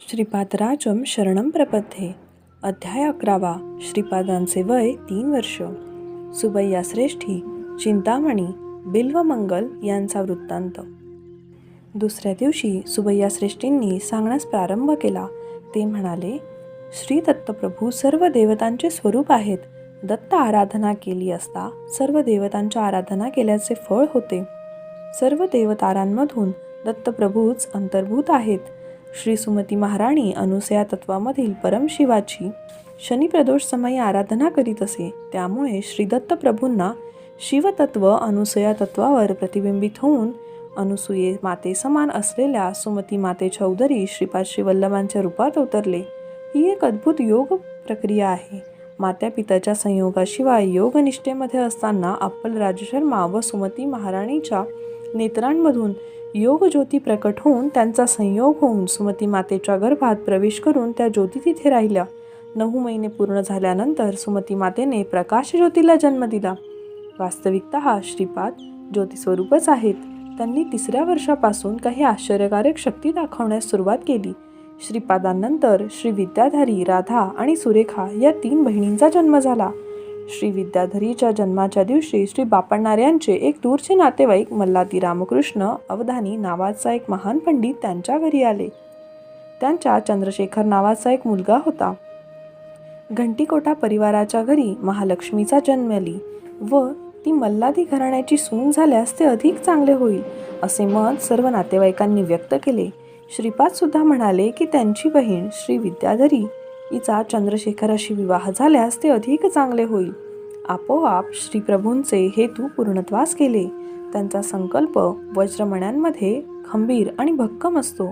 श्रीपादराजम शरणम प्रपथे. अध्याय अकरावा. श्रीपादांचे वय तीन वर्ष. सुबैया श्रेष्ठी चिंतामणी बिल्वमंगल यांचा वृत्तांत. दुसऱ्या दिवशी सुबैया श्रेष्ठींनी सांगण्यास प्रारंभ केला. ते म्हणाले श्री दत्तप्रभू सर्व देवतांचे स्वरूप आहेत. दत्त आराधना केली असता सर्व देवतांच्या आराधना केल्याचे फळ होते. सर्व देवतारांमधून दत्तप्रभूच अंतर्भूत आहेत. श्री सुमती महाराणी अनुसया तत्वामधील परमशिवाची शनिप्रदोष समयी आराधना करीत असे. त्यामुळे श्रीदत्त प्रभूंना शिवतत्व अनुसया तत्वावर प्रतिबिंबित होऊन अनुसूये माते समान असलेल्या सुमती माते चौधरी श्रीपाद श्रीवल्लभांच्या रूपात उतरले ही एक अद्भुत योग प्रक्रिया आहे. मात्या पित्याच्या संयोगाशिवाय योगनिष्ठेमध्ये असताना अप्पल राजशर्मा व सुमती महाराणीच्या नेत्रांमधून योग ज्योती प्रकट होऊन त्यांचा संयोग होऊन सुमती मातेच्या गर्भात प्रवेश करून त्या ज्योती तिथे राहिल्या. नऊ महिने पूर्ण झाल्यानंतर सुमती मातेने प्रकाश ज्योतीला जन्म दिला. वास्तविकत श्रीपाद ज्योतिस्वरूपच आहेत. त्यांनी तिसऱ्या वर्षापासून काही आश्चर्यकारक शक्ती दाखवण्यास सुरुवात केली. श्रीपादांनंतर श्री विद्याधारी राधा आणि सुरेखा या तीन बहिणींचा जन्म झाला. श्री विद्याधरीच्या जन्माच्या दिवशी श्री बापण्णाऱ्यांचे एक दूरचे नातेवाईक मल्लाती रामकृष्ण अवधानी नावाचा एक महान पंडित त्यांच्या घरी आले. त्यांच्या चंद्रशेखर नावाचा एक मुलगा होता. घंटीकोटा परिवाराच्या घरी महालक्ष्मीचा जन्मली व ती मल्लादी घराण्याची सून झाल्यास ते अधिक चांगले होईल असे मत सर्व नातेवाईकांनी व्यक्त केले. श्रीपाद सुद्धा म्हणाले की त्यांची बहीण श्री विद्याधरी हिचा चंद्रशेखराशी विवाह झाल्यास ते अधिक चांगले होईल. आपोआप श्रीप्रभूंचे हेतू पूर्णत्वास केले त्यांचा संकल्प वज्रमण्यांमध्ये खंबीर आणि भक्कम असतो.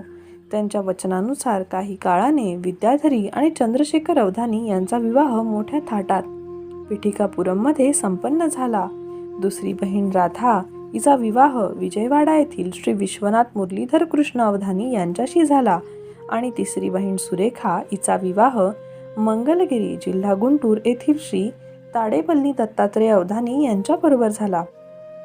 त्यांच्या वचनानुसार काही काळाने विद्याधरी आणि चंद्रशेखर अवधानी यांचा विवाह मोठ्या थाटात. पिठिकापुरममध्ये संपन्न झाला. दुसरी बहीण राधा हिचा विवाह विजयवाडा येथील श्री विश्वनाथ मुरलीधर कृष्ण अवधानी यांच्याशी झाला. आणि तिसरी बहीण सुरेखा हिचा विवाह मंगलगिरी जिल्हा गुंटूर येथील श्री ताडेपल्ली दत्तात्रय अवधानी यांच्याबरोबर झाला.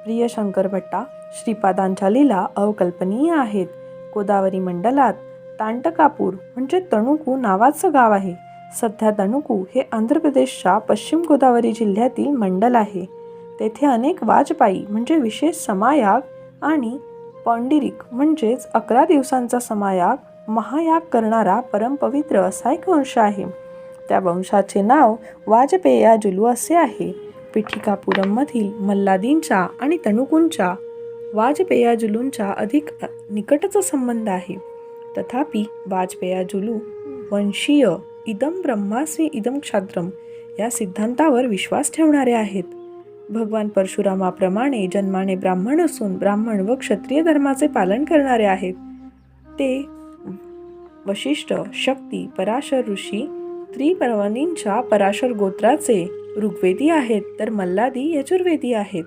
प्रिय शंकर भट्टा श्रीपादांच्या लीला अवकल्पनीय आहेत. गोदावरी मंडलात तांटकापूर म्हणजे तणुकू नावाचं गाव आहे. सध्या तणुकू हे आंध्र प्रदेशच्या पश्चिम गोदावरी जिल्ह्यातील मंडल आहे. तेथे अनेक वाजपायी म्हणजे विशेष समायाग आणि पौंडिरिक म्हणजेच अकरा दिवसांचा समायाग महायाग करणारा परमपवित्र असा एक वंश आहे. त्या वंशाचे नाव वाजपेया जुलू असे आहे. पिठिकापुरममधील मल्लादींच्या आणि तणुकूंच्या वाजपेया जुलूंच्या अधिक निकटचा संबंध आहे. तथापि वाजपेया जुलू वंशीय इदम ब्रह्मासी इदम क्षात्रम या सिद्धांतावर विश्वास ठेवणारे आहेत. भगवान परशुरामाप्रमाणे जन्माने ब्राह्मण असून ब्राह्मण व क्षत्रिय धर्माचे पालन करणारे आहेत. ते वशिष्ठ शक्ती पराशर ऋषी त्रिपर्वणींच्या पराशर गोत्राचे ऋग्वेदी आहेत तर मल्लादी यजुर्वेदी आहेत.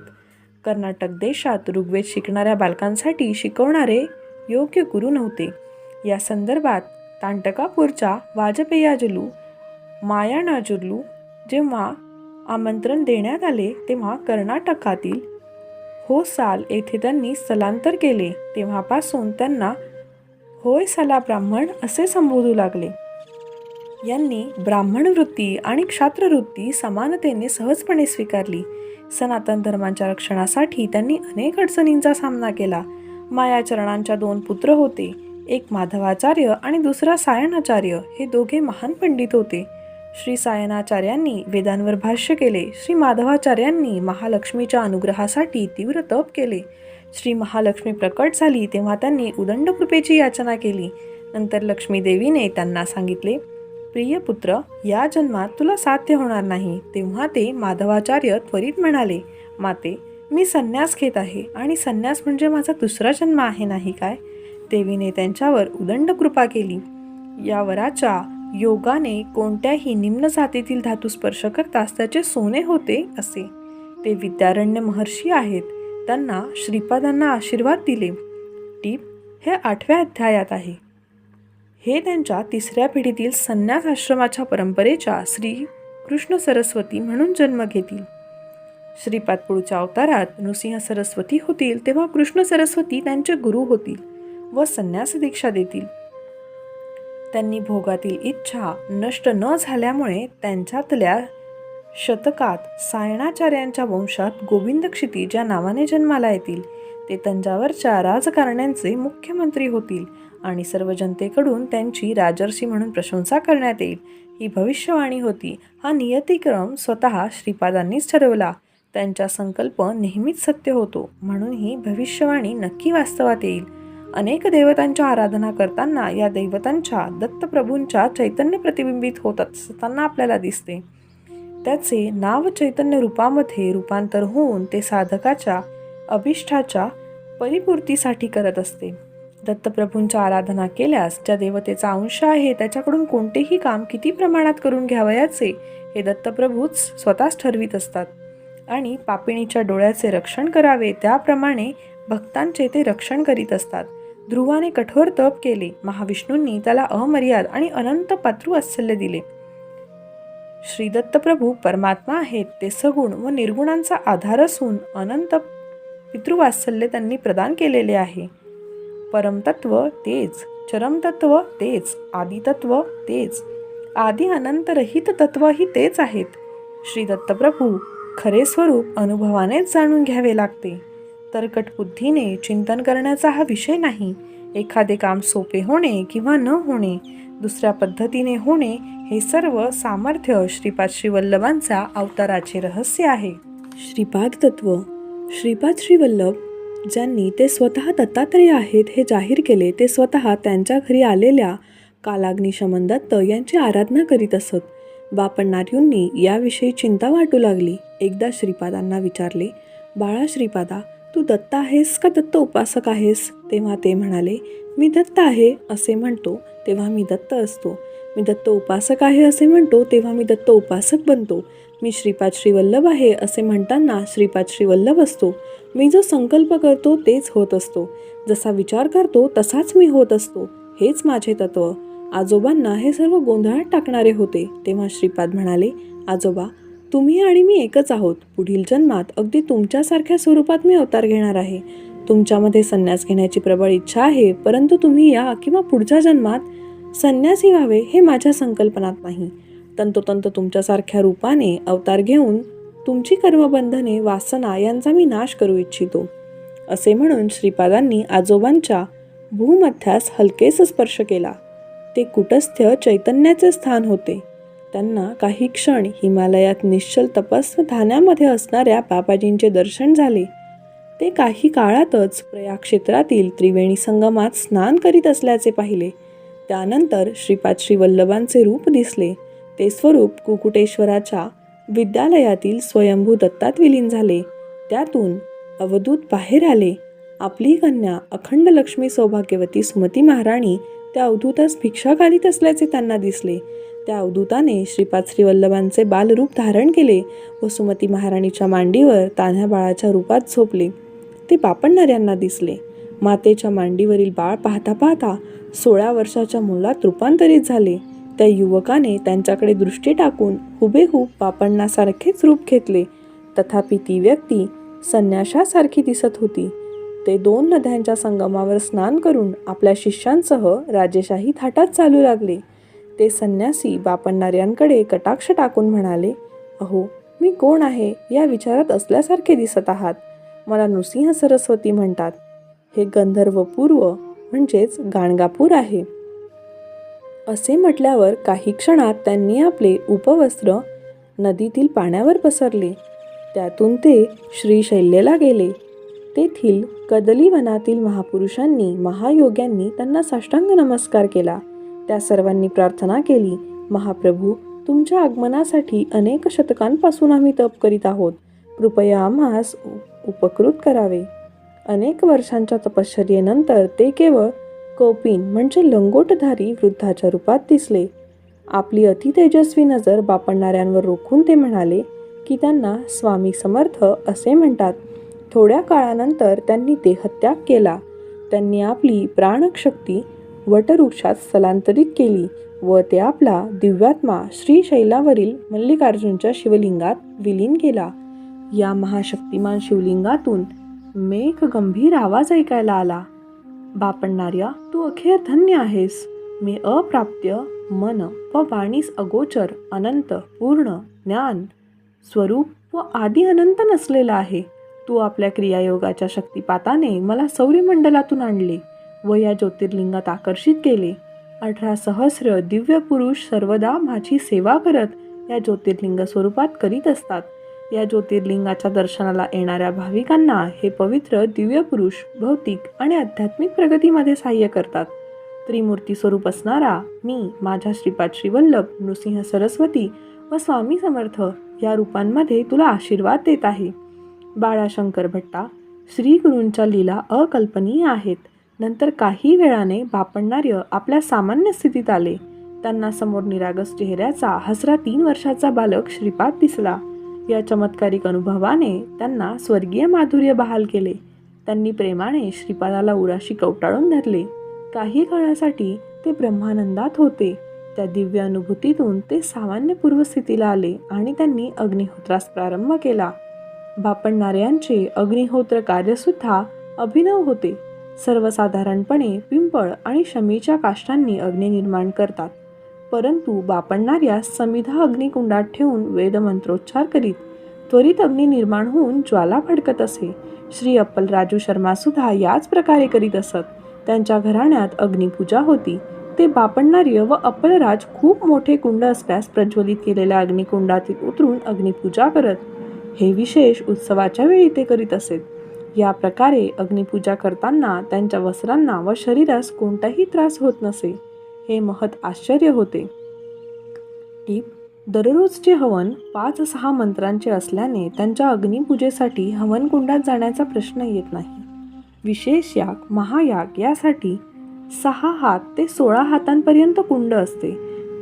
कर्नाटक देशात ऋग्वेद शिकणाऱ्या बालकांसाठी शिकवणारे योग्य गुरु नव्हते. या संदर्भात तांटकापूरच्या वाजपेयाजुलू मायानाजुलू जेव्हा आमंत्रण देण्यात आले तेव्हा कर्नाटकातील होसाल येथे त्यांनी स्थलांतर केले. तेव्हापासून त्यांना होय सला ब्राह्मण असे संबोधू लागले. यांनी ब्राह्मण वृत्ती आणि क्षात्रवृत्ती समानतेने सहजपणे स्वीकारली. सनातन धर्मांच्या रक्षणासाठी त्यांनी अनेक अडचणींचा सामना केला. मायाचरणांच्या दोन पुत्र होते एक माधवाचार्य आणि दुसरा सायणाचार्य. हे दोघे महान पंडित होते. श्री सायनाचार्यांनी वेदांवर भाष्य केले. श्री माधवाचार्यांनी महालक्ष्मीच्या अनुग्रहासाठी तीव्र तप केले. श्री महालक्ष्मी प्रकट झाली तेव्हा त्यांनी उदंड कृपेची याचना केली. नंतर लक्ष्मी देवीने त्यांना सांगितले प्रिय पुत्र या जन्मात तुला साध्य होणार नाही. तेव्हा ते माधवाचार्य त्वरित म्हणाले माते मी संन्यास घेत आहे आणि संन्यास म्हणजे माझा दुसरा जन्म आहे नाही काय? देवीने त्यांच्यावर उदंड कृपा केली. या वराच्या योगाने कोणत्याही निम्न जातीतील धातू स्पर्श करताच त्याचे सोने होते असे. ते विद्यारण्य महर्षी आहेत. त्यांना श्रीपादांना आशीर्वाद दिले. टीप हे आठव्या अध्यायात आहे. हे त्यांच्या तिसऱ्या पिढीतील संन्यास आश्रमाच्या परंपरेच्या श्री कृष्ण सरस्वती म्हणून जन्म घेतील. श्रीपाद पुढच्या अवतारात नृसिंह सरस्वती होतील तेव्हा कृष्ण सरस्वती त्यांचे गुरु होतील व संन्यास दीक्षा देतील. त्यांनी भोगातील इच्छा नष्ट न झाल्यामुळे त्यांच्यातल्या शतकात सायणाचार्यांच्या वंशात गोविंद क्षितिज या नावाने जन्माला येतील ते तंजावरच्या राजकारण्यांचे मुख्यमंत्री होतील आणि सर्व जनतेकडून त्यांची राजर्षी म्हणून प्रशंसा करण्यात येईल ही भविष्यवाणी होती. हा नियतिक्रम स्वतः श्रीपादांनीच ठरवला. त्यांचा संकल्प नेहमीच सत्य होतो म्हणून ही भविष्यवाणी नक्की वास्तवात येईल. अनेक देवतांच्या आराधना करताना या दैवतांच्या दत्तप्रभूंच्या चैतन्य प्रतिबिंबित होत असताना आपल्याला दिसते. त्याचे नाव चैतन्य रूपामध्ये रूपांतर होऊन ते साधकाच्या अभिष्ठाच्या परिपूर्तीसाठी करत असते. दत्तप्रभूंच्या आराधना केल्यास ज्या देवतेचा अंश आहे त्याच्याकडून कोणतेही काम किती प्रमाणात करून घ्यावयाचे हे दत्तप्रभूच स्वतःच ठरवित असतात. आणि पापिणीच्या डोळ्याचे रक्षण करावे त्याप्रमाणे भक्तांचे ते रक्षण करीत असतात. ध्रुवाने कठोर तप केले. महाविष्णूंनी त्याला अमर्याद आणि अनंत पातृवात्सल्य दिले. श्री दत्तप्रभू परमात्मा आहेत ते सगुण व निर्गुणांचा आधार असून अनंत पितृवात्सल्य त्यांनी प्रदान केलेले आहे. परमतत्व तेच चरमतत्व तेच आदितत्व तेच आदी अनंतरहित तत्वही तेच आहेत. श्री दत्तप्रभू खरे स्वरूप अनुभवानेच जाणून घ्यावे लागते. तरकट बुद्धीने चिंतन करण्याचा हा विषय नाही. एखादे काम सोपे होणे किंवा न होणे दुसऱ्या पद्धतीने होणे हे सर्व सामर्थ्य श्रीपाद श्रीवल्लभांचा अवताराचे रहस्य आहे. श्रीपाद तत्व. श्रीपाद श्रीवल्लभ ज्यांनी ते स्वतः दत्तात्रेय आहेत हे जाहीर केले ते स्वतः त्यांच्या घरी आलेल्या कालाग्निशमन दत्त यांची आराधना करीत असत. बापण्णाऱ्यूंनी याविषयी चिंता वाटू लागली. एकदा श्रीपादांना विचारले बाळा श्रीपादा तू दत्त आहेस का दत्त उपासक आहेस? तेव्हा ते म्हणाले मी दत्त आहे असे म्हणतो. तेव्हा मी दत्त असतो. मी दत्त उपासक आहे असे म्हणतो तेव्हा मी दत्त उपासक बनतो. मी श्रीपाद श्रीवल्लभ आहे असे म्हणताना श्रीपाद श्रीवल्लभ असतो. मी जो संकल्प करतो तेच होत असतो. जसा विचार करतो तसाच मी होत असतो. हेच माझे तत्व. आजोबांना हे सर्व गोंधळात टाकणारे होते. तेव्हा श्रीपाद म्हणाले आजोबा तुम्ही आणि मी एकच आहोत. पुढील जन्मात अगदी तुमच्यासारख्या स्वरूपात मी अवतार घेणार आहे. तुमच्यामध्ये संन्यास घेण्याची प्रबळ इच्छा आहे परंतु तुम्ही या किंवा पुढच्या जन्मात संन्यासी व्हावे हे माझ्या संकल्पनात नाही. तंतोतंत तुमच्यासारख्या रूपाने अवतार घेऊन तुमची कर्मबंधने वासना यांचा मी नाश करू इच्छितो. असे म्हणून श्रीपादांनी आजोबांच्या भूमध्यास हलकेच स्पर्श केला. ते कुटस्थ चैतन्याचे स्थान होते. त्यांना काही क्षण हिमालयात निश्चल तपस्व धान्यामध्ये असणाऱ्या बाबाजींचे दर्शन झाले. ते काही काळातच प्रयाग क्षेत्रातील त्रिवेणी संगमात स्नान करीत असल्याचे पाहिले. त्यानंतर श्रीपाद श्रीवल्लभांचे रूप दिसले. ते स्वरूप कुकुटेश्वराच्या विद्यालयातील स्वयंभू दत्तात विलीन झाले. त्यातून अवधूत बाहेर आले. आपली कन्या अखंड लक्ष्मी सौभाग्यवती सुमती महाराणी त्या अवधूतास भिक्षा घालीत असल्याचे त्यांना दिसले. त्या अवधूताने श्रीपाद श्रीवल्लभांचे बालरूप धारण केले व सुमती महाराणीच्या मांडीवर तान्ह्या बाळाच्या रूपात झोपले. ते बापणणाऱ्यांना दिसले. मातेच्या मांडीवरील बाळ पाहता पाहता सोळा वर्षाच्या मुलात रूपांतरित झाले. त्या युवकाने त्यांच्याकडे दृष्टी टाकून हुबेहूब बापण्णासारखेच रूप घेतले. तथापि ती व्यक्ती संन्याशासारखी दिसत होती. ते दोन नद्यांच्या संगमावर स्नान करून आपल्या शिष्यांसह राजेशाही थाटात चालू लागले. ते संन्यासी बापण्णाऱ्यांकडे कटाक्ष टाकून म्हणाले अहो मी कोण आहे या विचारात असल्यासारखे दिसत आहात. मला नृसिंह सरस्वती म्हणतात. हे गंधर्वपूर्व म्हणजेच गाणगापूर आहे. असे म्हटल्यावर काही क्षणात त्यांनी आपले उपवस्त्र नदीतील पाण्यावर पसरले. त्यातून ते श्रीशैल्यला गेले. तेथील कदली वनातील महापुरुषांनी महायोग्यांनी त्यांना साष्टांग नमस्कार केला. त्या सर्वांनी प्रार्थना केली महाप्रभू तुमच्या आगमनासाठी अनेक शतकांपासून आम्ही तप करीत आहोत. कृपया आम्हास उपकृत करावे. अनेक वर्षांच्या तपश्चर्येनंतर ते केवळ कौपिन म्हणजे लंगोटधारी वृद्धाच्या रूपात दिसले. आपली अति तेजस्वी नजर बापणणाऱ्यांवर रोखून ते म्हणाले की त्यांना स्वामी समर्थ असे म्हणतात. थोड्या काळानंतर त्यांनी देहत्याग केला. त्यांनी आपली प्राणशक्ती वटवृक्षात स्थलांतरित केली व ते आपला दिव्यात्मा श्रीशैलावरील मल्लिकार्जुनच्या शिवलिंगात विलीन केला. या महाशक्तिमान शिवलिंगातून मेघ गंभीर आवाज ऐकायला आला. बापणणाऱ्या तू अखेर धन्य आहेस. मी अप्राप्य मन व वाणीस अगोचर अनंत पूर्ण ज्ञान स्वरूप व आदी अनंत नसलेला आहे. तू आपल्या क्रियायोगाच्या शक्तिपाताने मला सौर्यमंडलातून आणले व या ज्योतिर्लिंगात आकर्षित केले. अठरा सहस्र दिव्य पुरुष सर्वदा माझी सेवा करत या ज्योतिर्लिंग स्वरूपात करीत असतात. या ज्योतिर्लिंगाच्या दर्शनाला येणाऱ्या भाविकांना हे पवित्र दिव्य पुरुष भौतिक आणि आध्यात्मिक प्रगतीमध्ये सहाय्य करतात. त्रिमूर्ती स्वरूप असणारा मी माझ्या श्रीपाद श्रीवल्लभ नृसिंह सरस्वती व स्वामी समर्थ या रूपांमध्ये तुला आशीर्वाद देत आहे. बाळाशंकर भट्टा श्री गुरूंच्या लीला अकल्पनीय आहेत. नंतर काही वेळाने बापण्णार्य आपल्या सामान्य स्थितीत आले. त्यांना समोर निरागस चेहऱ्याचा हसरा तीन वर्षाचा बालक श्रीपाद दिसला. या चमत्कारिक अनुभवाने त्यांना स्वर्गीय माधुर्य बहाल केले. त्यांनी प्रेमाने श्रीपादाला उराशी कवटाळून धरले. काही काळासाठी ते ब्रह्मानंदात होते. त्या दिव्य अनुभूतीतून ते सामान्य पूर्वस्थितीला आले आणि त्यांनी अग्निहोत्रास प्रारंभ केला. बापणणाऱ्यांचे अग्निहोत्र कार्यसुद्धा अभिनव होते. सर्वसाधारणपणे पिंपळ आणि शमीच्या काष्टांनी अग्नी निर्माण करतात. परंतु बापणणाऱ्या समिधा अग्निकुंडात ठेवून वेदमंत्रोच्चार करीत त्वरित अग्नी निर्माण होऊन ज्वाला भडकत असे. श्री अप्पल राजू शर्मा सुद्धा याच प्रकारे करीत असत. त्यांच्या घराण्यात अग्निपूजा होती. ते बापणणार्य व अप्पलराज खूप मोठे कुंड असल्यास प्रज्वलित केलेल्या अग्निकुंडातील उतरून अग्निपूजा करत हे विशेष उत्सवाच्या वेळी ते करीत असेत या प्रकारे अग्निपूजा करताना त्यांच्या वस्त्रांना व शरीरास कोणताही त्रास होत नसे. हे महत आश्चर्य होते. टीप दररोजचे हवन पाच सहा मंत्रांचे असल्याने त्यांच्या अग्निपूजेसाठी हवनकुंडात जाण्याचा प्रश्न येत नाही. विशेष याग महायाग यासाठी सहा हात ते सोळा हातांपर्यंत कुंड असते.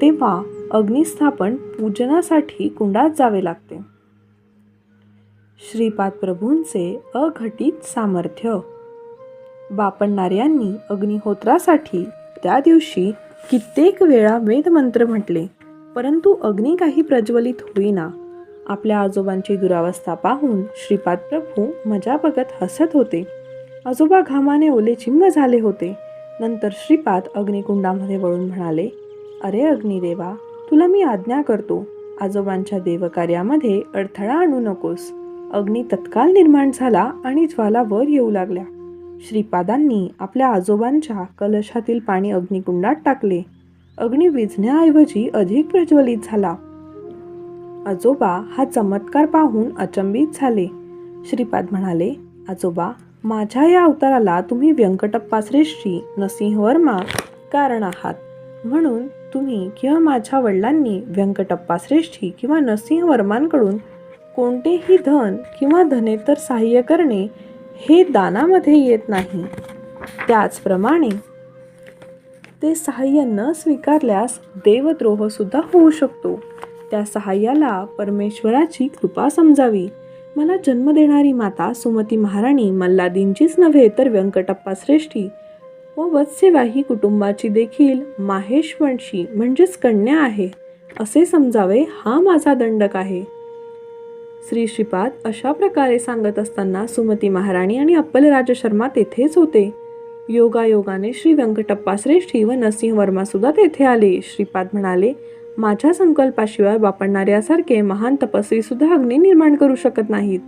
तेव्हा अग्निस्थापन पूजनासाठी कुंडात जावे लागते. श्रीपाद प्रभूंचे अघटित सामर्थ्य. बापणणाऱ्यांनी अग्निहोत्रासाठी त्या दिवशी कित्येक वेळा वेदमंत्र म्हटले परंतु अग्नी काही प्रज्वलित होईना. आपल्या आजोबांची दुरावस्था पाहून श्रीपाद प्रभू मजा बघत हसत होते. आजोबा घामाने ओले चिंब झाले होते. नंतर श्रीपाद अग्निकुंडामध्ये वळून म्हणाले अरे अग्निदेवा तुला मी आज्ञा करतो आजोबांच्या देवकार्यामध्ये अडथळा आणू नकोस. अग्नी तत्काल निर्माण झाला आणि ज्वाला वर येऊ लागल्या. श्रीपादांनी आपल्या आजोबांच्या कलशातील पाणी अग्निकुंडात टाकले. अग्नी विझण्याऐवजी अधिक प्रज्वलित झाला. आजोबा हा चमत्कार पाहून अचंबित झाले. श्रीपाद म्हणाले आजोबा माझ्या या अवताराला तुम्ही व्यंकटप्पा श्रेष्ठी नरसिंहवर्मा कारण आहात. म्हणून तुम्ही किंवा माझ्या वडिलांनी व्यंकटप्पा श्रेष्ठी किंवा नरसिंहवर्मांकडून कोणतेही धन किंवा धनेतर सहाय्य करणे हे दानामध्ये येत नाही. त्याचप्रमाणे ते सहाय्य न स्वीकारल्यास देवद्रोहसुद्धा होऊ शकतो. त्या सहाय्याला परमेश्वराची कृपा समजावी. मला जन्म देणारी माता सुमती महाराणी मल्लादींचीच नव्हे तर व्यंकटप्पा श्रेष्ठी व वत्सेवाही कुटुंबाची देखील माहेशवंशी म्हणजेच कन्या आहे असे समजावे हा माझा दंडक आहे. श्री श्रीपाद अशा प्रकारे सांगत असताना सुमती महाराणी आणि अप्पल राजशर्मा तेथेच होते. योगायोगाने श्री व्यंकटप्पा श्रेष्ठी व नरसिंह वर्मा सुद्धा तेथे आले. श्रीपाद म्हणाले माझ्या संकल्पाशिवाय वापरणाऱ्यासारखे महान तपस्वी सुद्धा अग्नी निर्माण करू शकत नाहीत.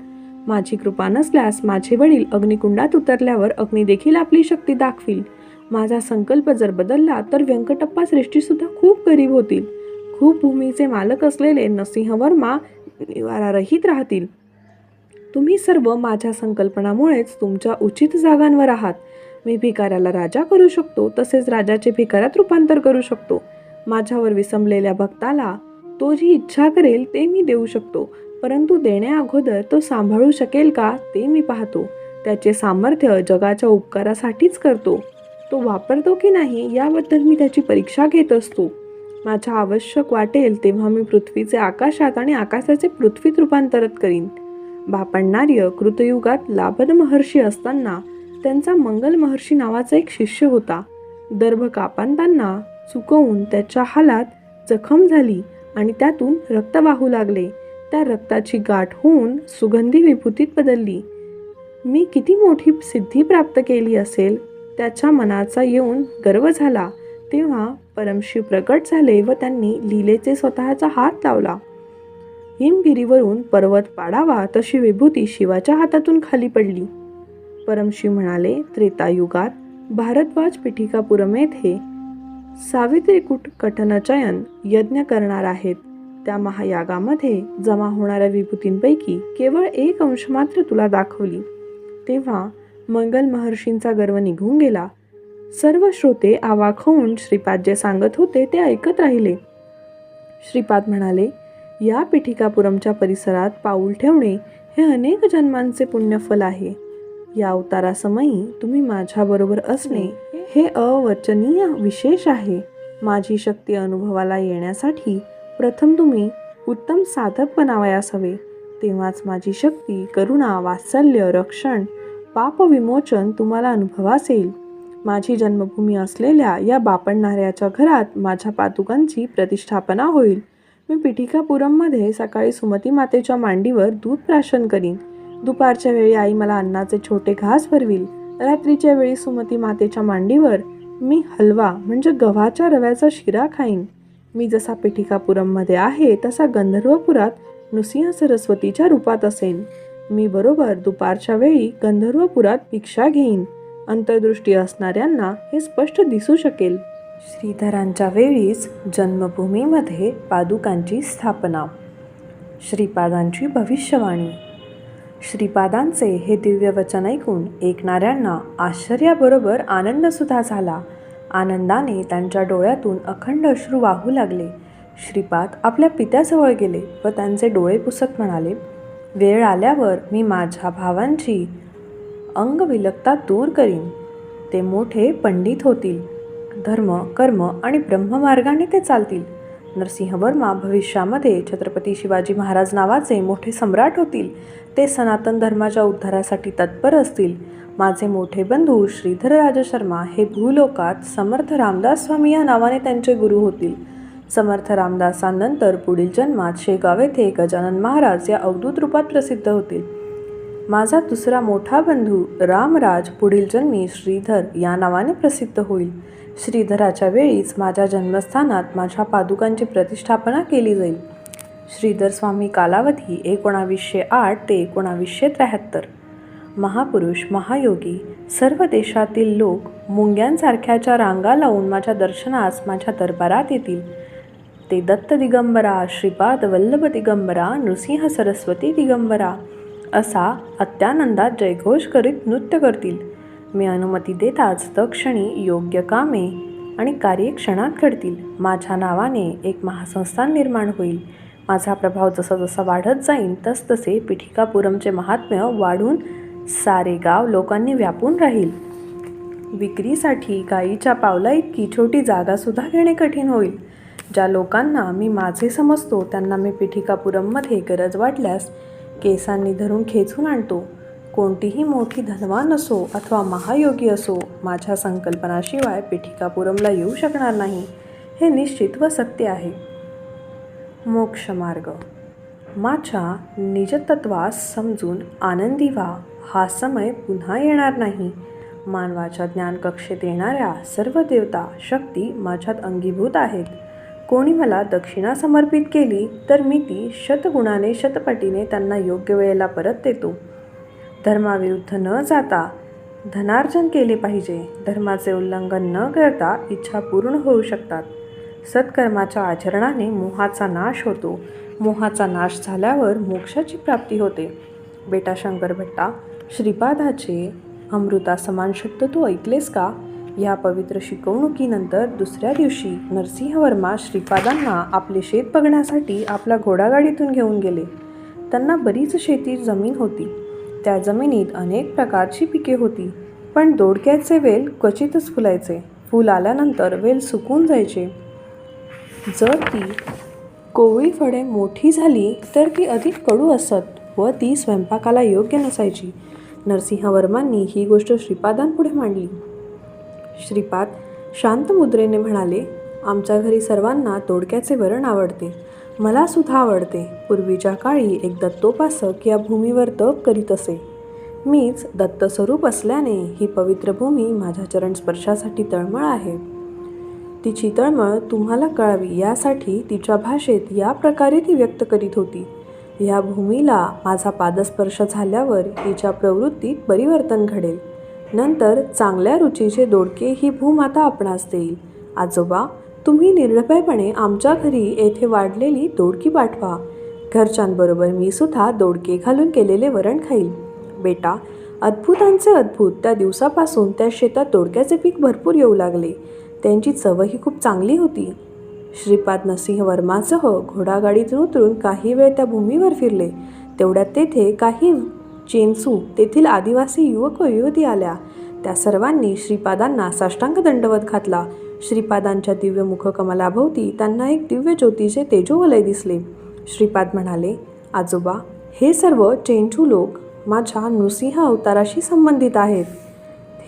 माझी कृपा नसल्यास माझे वडील अग्निकुंडात उतरल्यावर अग्नी देखील आपली शक्ती दाखवील. माझा संकल्प जर बदलला तर व्यंकटप्पा श्रेष्ठी सुद्धा खूप गरीब होतील. खूप भूमीचे मालक असलेले नरसिंहवर्मा निवारारहित राहतील. तुम्ही सर्व माझ्या संकल्पनामुळेच तुमच्या उचित जागांवर आहात. मी भिकाऱ्याला राजा करू शकतो तसेच राजाचे भिकाऱ्यात रूपांतर करू शकतो. माझ्यावर विसंबलेल्या भक्ताला तो जी इच्छा करेल ते मी देऊ शकतो. परंतु देण्याअगोदर तो सांभाळू शकेल का ते मी पाहतो. त्याचे सामर्थ्य जगाच्या उपकारासाठीच करतो. तो वापरतो की नाही याबद्दल मी त्याची परीक्षा घेत असतो. माझ्या आवश्यक वाटेल तेव्हा मी पृथ्वीचे आकाशात आणि आकाशाचे पृथ्वीत रूपांतरित करीन. बापण्णार्य कृतयुगात लाभद महर्षी असताना त्यांचा मंगल महर्षी नावाचा एक शिष्य होता. दर्भ कापांतांना चुकवून त्याच्या हालात जखम झाली आणि त्यातून रक्त वाहू लागले. त्या रक्ताची गाठ होऊन सुगंधी विभूतीत बदलली. मी किती मोठी सिद्धी प्राप्त केली असेल? त्याच्या मनाचा येऊन गर्व झाला. तेव्हा परमशिव प्रकट झाले व त्यांनी लीलेचे स्वतःचा हात लावला. हिमगिरीवरून पर्वत पाडावा तशी विभूती शिवाच्या हातातून खाली पडली. परमशिव म्हणाले त्रेतायुगात भारद्वाज पिठिकापुरम येथे सावित्रीकूट कठनचयन यज्ञ करणार आहेत. त्या महायागामध्ये जमा होणाऱ्या विभूतींपैकी केवळ एक अंश मात्र तुला दाखवली. तेव्हा मंगल महर्षींचा गर्व निघून गेला. सर्व श्रोते आवाक होऊन श्रीपाद जे सांगत होते ते ऐकत राहिले. श्रीपाद म्हणाले या पिठिकापुरमच्या परिसरात पाऊल ठेवणे हे अनेक जन्मांचे पुण्यफल आहे. या अवतारासमयी तुम्ही माझ्याबरोबर असणे हे अवचनीय विशेष आहे. माझी शक्ती अनुभवाला येण्यासाठी प्रथम तुम्ही उत्तम साधक बनावयास हवे. तेव्हाच माझी शक्ती करुणा वात्सल्य रक्षण पापविमोचन तुम्हाला अनुभवास येईल. माझी जन्मभूमी असलेल्या या बापणणाऱ्याच्या घरात माझ्या पादुकांची प्रतिष्ठापना होईल. मी पिठिकापुरममध्ये सकाळी सुमती मातेच्या मांडीवर दूध प्राशन करीन. दुपारच्या वेळी आई मला अन्नाचे छोटे घास भरवील. रात्रीच्या वेळी सुमती मातेच्या मांडीवर मी हलवा म्हणजे गव्हाच्या रव्याचा शिरा खाईन. मी जसा पिठिकापुरममध्ये आहे तसा गंधर्वपुरात नृसिंह सरस्वतीच्या रूपात असेन. मी बरोबर दुपारच्या वेळी गंधर्वपुरात भिक्षा घेईन. अंतर्दृष्टी असणाऱ्यांना हे स्पष्ट दिसू शकेल. श्रीधरांच्या वेळीच जन्मभूमीमध्ये पादुकांची स्थापना. श्रीपादांची भविष्यवाणी. श्रीपादांचे हे दिव्य वचन ऐकून ऐकणाऱ्यांना आश्चर्याबरोबर आनंदसुद्धा झाला. आनंदाने त्यांच्या डोळ्यातून अखंड अश्रू वाहू लागले. श्रीपाद आपल्या पित्याजवळ गेले व त्यांचे डोळे पुसत म्हणाले वेळ आल्यावर मी माझ्या भावांची अंगविलकता दूर करीन. ते मोठे पंडित होतील. धर्म कर्म आणि ब्रह्ममार्गाने ते चालतील. नरसिंहवर्मा भविष्यामध्ये छत्रपती शिवाजी महाराज नावाचे मोठे सम्राट होतील. ते सनातन धर्माच्या उद्धारासाठी तत्पर असतील. माझे मोठे बंधू श्रीधर राजशर्मा हे भूलोकात समर्थ रामदास स्वामी या नावाने त्यांचे गुरु होतील. समर्थ रामदासांनंतर पुढील जन्मात शेगाव येथे गजानन महाराज या अवधूत रूपात प्रसिद्ध होतील. माझा दुसरा मोठा बंधू रामराज पुढील जन्मी श्रीधर या नावाने प्रसिद्ध होईल. श्रीधराच्या वेळीच माझ्या जन्मस्थानात माझ्या पादुकांची प्रतिष्ठापना केली जाईल. श्रीधर स्वामी कालावधी एकोणावीसशे आठ ते एकोणावीसशे त्र्याहत्तर. महापुरुष महायोगी सर्व देशातील लोक मुंग्यांसारख्याच्या रांगा लावून माझ्या दर्शनास माझ्या दरबारात येतील. ते दत्त दिगंबरा श्रीपाद वल्लभ दिगंबरा नृसिंह सरस्वती दिगंबरा असा अत्यानंदात जयघोष करीत नृत्य करतील. मी अनुमती देताच तक्षणी योग्य कामे आणि कार्यक्षणात घडतील. माझ्या नावाने एक महासंस्थान निर्माण होईल. माझा प्रभाव जसा जसा वाढत जाईल तसतसे पिठिकापुरमचे महात्म्य वाढून सारे गाव लोकांनी व्यापून राहील. विक्रीसाठी गाईच्या पावला इतकी छोटी जागासुद्धा घेणे कठीण होईल. ज्या लोकांना मी माझे समजतो त्यांना मी पिठिकापुरममध्ये गरज वाटल्यास केसांनी धरून खेचून आणतो. कोणतीही मोठी धनवान असो अथवा महायोगी असो माझ्या संकल्पनाशिवाय पिठिकापुरमला येऊ शकणार नाही. हे निश्चित व सत्य आहे. मोक्षमार्ग. माझ्या निजतत्वास समजून आनंदी व्हा. हा समय पुन्हा येणार नाही. मानवाच्या ज्ञानकक्षेत येणाऱ्या सर्व देवता शक्ती माझ्यात अंगीभूत आहेत. कोणी मला दक्षिणा समर्पित केली तर मी ती शतगुणाने शतपटीने त्यांना योग्य वेळेला परत देतो. धर्माविरुद्ध न जाता धनार्जन केले पाहिजे. धर्माचे उल्लंघन न करता इच्छा पूर्ण होऊ शकतात. सत्कर्माच्या आचरणाने मोहाचा नाश होतो. मोहाचा नाश झाल्यावर मोक्षाची प्राप्ती होते. बेटा शंकर भट्टा श्रीपादाचे अमृता समान शब्द तू ऐकलेस का? या पवित्र शिकवणुकीनंतर दुसऱ्या दिवशी नरसिंहवर्मा श्रीपादांना आपले शेत बघण्यासाठी आपल्या घोडागाडीतून घेऊन गेले. त्यांना बरीच शेती जमीन होती. त्या जमिनीत अनेक प्रकारची पिके होती. पण दोडक्याचे वेल क्वचितच फुलायचे. फूल आल्यानंतर वेल सुकून जायचे. जर ती कोवळी फळे मोठी झाली तर ती अधिक कडू असत व ती स्वयंपाकाला योग्य नसायची. नरसिंहवर्मांनी ही गोष्ट श्रीपादांपुढे मांडली. श्रीपाद शांत मुद्रेने म्हणाले आमच्या घरी सर्वांना तोडक्याचे वरण आवडते. मला सुद्धा आवडते. पूर्वीच्या काळी एक दत्तोपासक या भूमीवर तप करीत असे. मीच दत्तस्वरूप असल्याने ही पवित्र भूमी माझ्या चरण स्पर्शासाठी तळमळ आहे. तिची तळमळ तुम्हाला कळावी यासाठी तिच्या भाषेत या प्रकारे ती व्यक्त करीत होती. या भूमीला माझा पादस्पर्श झाल्यावर तिच्या प्रवृत्तीत परिवर्तन घडेल. नंतर चांगल्या रुचीचे दोडके ही भूम आता आपणास देईल. आजोबा तुम्ही निर्भयपणे आमच्या घरी येथे वाढलेली दोडकी पाठवा. घरच्यांबरोबर मी सुद्धा दोडके घालून केलेले वरण खाईल. बेटा अद्भुतांचे अद्भुत त्या दिवसापासून त्या शेतात दोडक्याचे पीक भरपूर येऊ लागले. त्यांची चवही खूप चांगली होती. श्रीपाद नरसिंह वर्मासह घोडागाडीतून उतरून काही वेळ त्या भूमीवर फिरले. तेवढ्यात तेथे काही चेंसू तेथील आदिवासी युवक व युवती आल्या. त्या सर्वांनी श्रीपादांना साष्टांग दंडवत घातला. श्रीपादांच्या दिव्य मुखकमलाभोवती त्यांना एक दिव्य ज्योतीचे तेजोवलय दिसले. श्रीपाद म्हणाले आजोबा हे सर्व चेंचू लोक माझ्या नृसिंह अवताराशी संबंधित आहेत.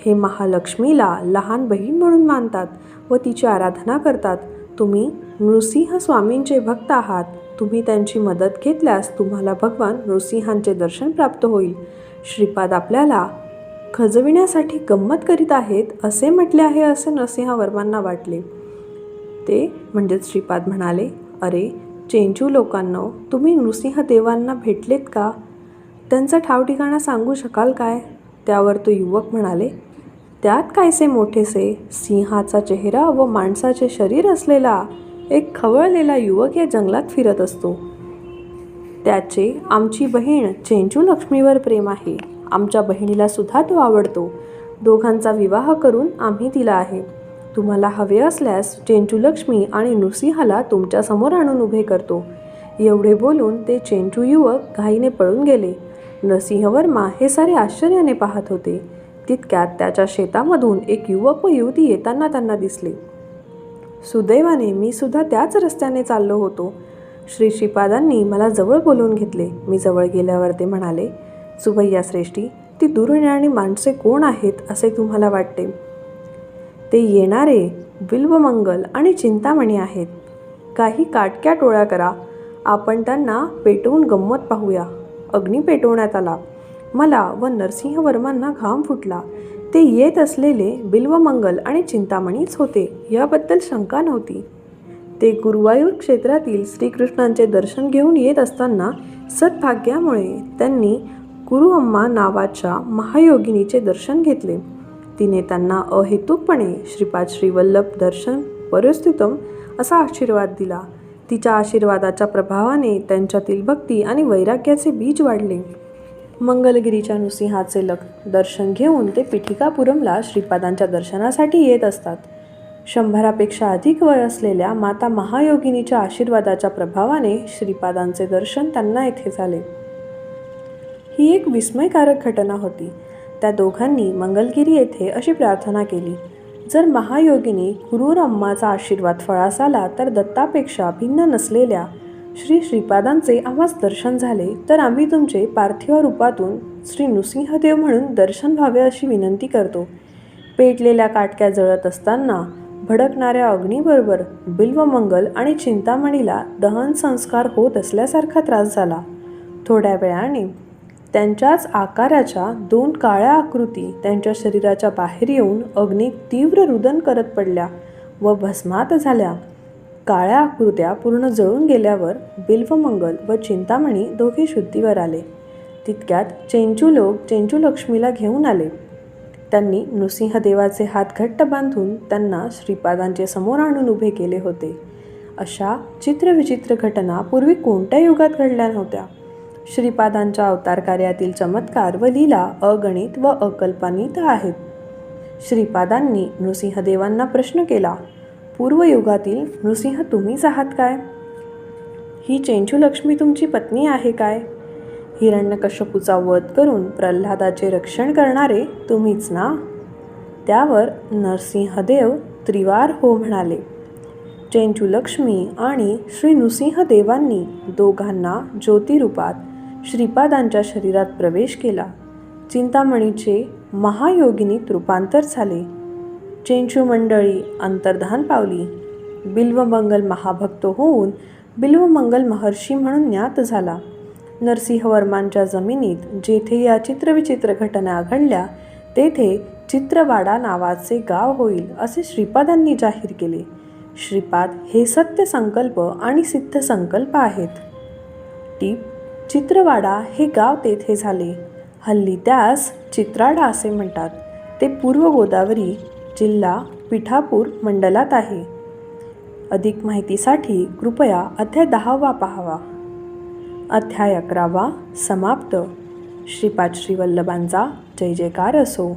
हे महालक्ष्मीला लहान बहीण म्हणून मानतात व तिची आराधना करतात. तुम्ही नृसिंह स्वामींचे भक्त आहात. तुम्ही त्यांची मदत घेतल्यास तुम्हाला भगवान नृसिंहांचे दर्शन प्राप्त होईल. श्रीपाद आपल्याला खजविण्यासाठी गंमत करीत आहेत असे म्हटले आहे असे नरसिंहवर्मांना वाटले. ते म्हणजेच श्रीपाद म्हणाले अरे चेंचू लोकांनो तुम्ही नृसिंह देवांना भेटलेत का? त्यांचा ठाव ठिकाणा सांगू शकाल काय? त्यावर तो युवक म्हणाले त्यात कायसे मोठेसे? सिंहाचा चेहरा व माणसाचे शरीर असलेला एक खवळलेला युवक या जंगलात फिरत असतो. त्याचे आमची बहीण चेंचू लक्ष्मीवर प्रेम आहे. आमच्या बहिणीला सुद्धा तो आवडतो. दोघांचा विवाह करून आम्ही दिला आहे. तुम्हाला हवे असल्यास चेंचू लक्ष्मी आणि नृसिंहाला तुमच्यासमोर आणून उभे करतो. एवढे बोलून ते चेंचू युवक घाईने पळून गेले. नरसिंहवर्मा हे सारे आश्चर्याने पाहत होते. तितक्यात त्याच्या शेतामधून एक युवक व युवती येताना त्यांना दिसले. सुदैवाने मी सुद्धा त्याच रस्त्याने चाललो होतो. श्री श्रीपादांनी मला जवळ बोलवून घेतले. मी जवळ गेल्यावर ते म्हणाले सुभैया श्रेष्ठी ती दुर्निळाणी माणसे कोण आहेत असे तुम्हाला वाटते? ते येणारे बिल्वमंगल आणि चिंतामणी आहेत. काही काटक्या टोळ्या करा. आपण त्यांना पेटवून गंमत पाहूया. अग्नी पेटवण्यात आला. मला व नरसिंह वर्मांना घाम फुटला. ते येत असलेले बिल्वमंगल आणि चिंतामणीच होते. याबद्दल शंका नव्हती. ते गुरुवायूर क्षेत्रातील श्रीकृष्णांचे दर्शन घेऊन येत असताना सद्भाग्यामुळे त्यांनी गुरुअम्मा नावाच्या महायोगिनीचे दर्शन घेतले. तिने त्यांना अहेतुकपणे श्रीपाद श्रीवल्लभ दर्शन परिस्थितम असा आशीर्वाद दिला. तिच्या आशीर्वादाच्या प्रभावाने त्यांच्यातील भक्ती आणि वैराग्याचे बीज वाढले. मंगलगिरीच्या नृसिंहाचे लक दर्शन घेऊन ते पिठिकापुरमला श्रीपादांच्या दर्शनासाठी येत असतात. शंभरापेक्षा अधिक वय असलेल्या माता महायोगिनीच्या आशीर्वादाच्या प्रभावाने श्रीपादांचे दर्शन त्यांना येथे झाले. ही एक विस्मयकारक घटना होती. त्या दोघांनी मंगलगिरी येथे अशी प्रार्थना केली जर महायोगिनी गुरुर अम्माचा आशीर्वाद फळास आला तर दत्तापेक्षा भिन्न नसलेल्या श्री श्रीपादांचे आम्हास दर्शन झाले तर आम्ही तुमचे पार्थिव रूपातून श्री नृसिंहदेव म्हणून दर्शन व्हावे अशी विनंती करतो. पेटलेल्या काटक्या जळत असताना भडकणाऱ्या अग्नीबरोबर बिल्वमंगल आणि चिंतामणीला दहन संस्कार होत असल्यासारखा त्रास झाला. थोड्या वेळाने त्यांच्याच आकाराच्या दोन काळ्या आकृती त्यांच्या शरीराच्या बाहेर येऊन अग्नीत तीव्र रुदन करत पडल्या व भस्मात झाल्या. काळ्या आकृत्या पूर्ण जळून गेल्यावर बिल्वमंगल व चिंतामणी दोघे शुद्धीवर आले. तितक्यात चेंचू लोक चेंचू लक्ष्मीला घेऊन आले. त्यांनी नृसिंहदेवाचे हात घट्ट बांधून त्यांना श्रीपादांचे समोर आणून उभे केले होते. अशा चित्रविचित्र घटना पूर्वी कोणत्या युगात घडल्या नव्हत्या? श्रीपादांच्या अवतार कार्यातील चमत्कार व लीला अगणित व अकल्पनित आहेत. श्रीपादांनी नृसिंहदेवांना प्रश्न केला पूर्वयुगातील नृसिंह तुम्हीच आहात काय? ही चेंचूलक्ष्मी तुमची पत्नी आहे काय? हिरण्यकश्यपूचा वध करून प्रल्हादाचे रक्षण करणारे तुम्हीच ना? त्यावर नरसिंहदेव त्रिवार हो म्हणाले. चेंचूलक्ष्मी आणि श्री नृसिंहदेवांनी दोघांना ज्योतिरूपात श्रीपादांच्या शरीरात प्रवेश केला. चिंतामणीचे महायोगिनीत रूपांतर झाले. चेंचू मंडळी अंतर्धान पावली. बिल्वमंगल महाभक्त होऊन बिल्वमंगल महर्षी म्हणून ज्ञात झाला. नरसिंहवर्मांच्या जमिनीत जेथे या चित्रविचित्र घटना घडल्या तेथे चित्रवाडा नावाचे गाव होईल असे श्रीपादांनी जाहीर केले. श्रीपाद हे सत्य संकल्प आणि सिद्ध संकल्प आहेत. टीप चित्रवाडा हे गाव तेथे झाले. हल्ली त्यास चित्राडा असे म्हणतात. ते पूर्व गोदावरी जिल्हा पिठापूर मंडलात आहे. अधिक माहितीसाठी कृपया अध्याय दहावा पाहावा. अध्याय अकरावा समाप्त. श्रीपाद श्रीवल्लभांचा जय जयकार असो.